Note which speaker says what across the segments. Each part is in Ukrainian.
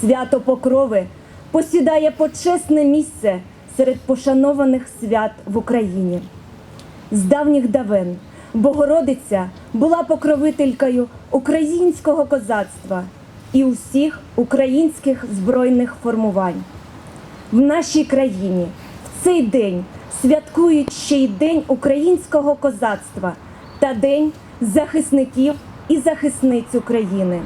Speaker 1: Свято Покрови посідає почесне місце серед пошанованих свят в Україні. З давніх давен Богородиця була покровителькою українського козацтва і усіх українських збройних формувань. В нашій країні в цей день святкують ще й День українського козацтва та День захисників і захисниць України.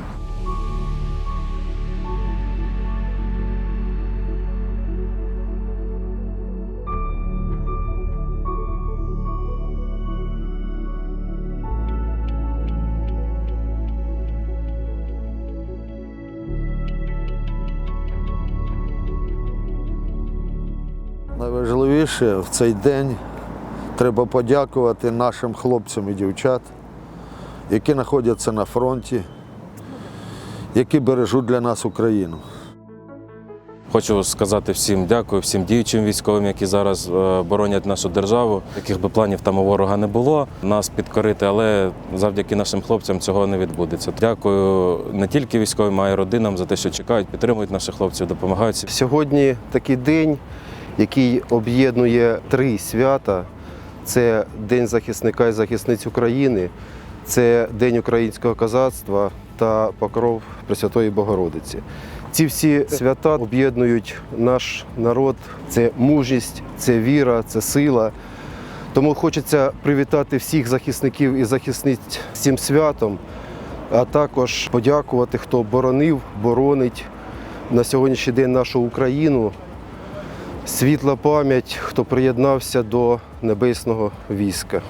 Speaker 2: Найважливіше в цей день треба подякувати нашим хлопцям і дівчат, які знаходяться на фронті, які бережуть для нас Україну.
Speaker 3: Хочу сказати всім дякую, всім діючим військовим, які зараз е, боронять нашу державу. Яких би планів там у ворога не було, нас підкорити, але завдяки нашим хлопцям цього не відбудеться. Дякую не тільки військовим, а й родинам за те, що чекають, підтримують наших хлопців, допомагають.
Speaker 4: Сьогодні такий день, який об'єднує три свята: це День захисника і захисниць України, це День українського козацтва та покров Пресвятої Богородиці. Ці всі свята об'єднують наш народ. Це мужність, це віра, це сила. Тому хочеться привітати всіх захисників і захисниць з цим святом, а також подякувати, хто боронив, боронить на сьогоднішній день нашу Україну. Світла пам'ять, хто приєднався до небесного війська.